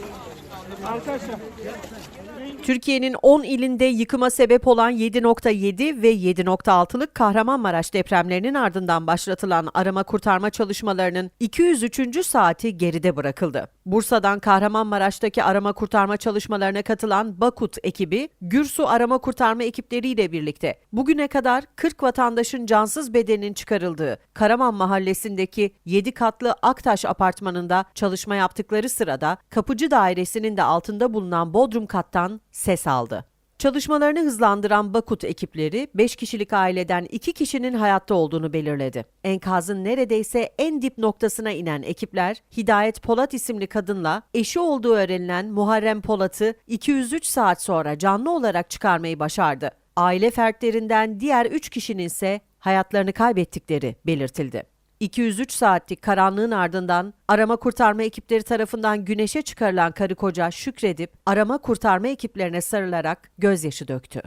Thank you. Türkiye'nin 10 ilinde yıkıma sebep olan 7.7 ve 7.6'lık Kahramanmaraş depremlerinin ardından başlatılan arama kurtarma çalışmalarının 203. saati geride bırakıldı. Bursa'dan Kahramanmaraş'taki arama kurtarma çalışmalarına katılan Bakut ekibi, Gürsu arama kurtarma ekipleriyle birlikte bugüne kadar 40 vatandaşın cansız bedeninin çıkarıldığı Karaman Mahallesi'ndeki 7 katlı Aktaş apartmanında çalışma yaptıkları sırada Kapıcı Dairesi'nin de altında bulunan bodrum kattan ses aldı. Çalışmalarını hızlandıran Bakut ekipleri 5 kişilik aileden 2 kişinin hayatta olduğunu belirledi. Enkazın neredeyse en dip noktasına inen ekipler Hidayet Polat isimli kadınla eşi olduğu öğrenilen Muharrem Polat'ı 203 saat sonra canlı olarak çıkarmayı başardı. Aile fertlerinden diğer 3 kişinin ise hayatlarını kaybettikleri belirtildi. 203 saatlik karanlığın ardından arama kurtarma ekipleri tarafından güneşe çıkarılan karı koca şükredip arama kurtarma ekiplerine sarılarak gözyaşı döktü.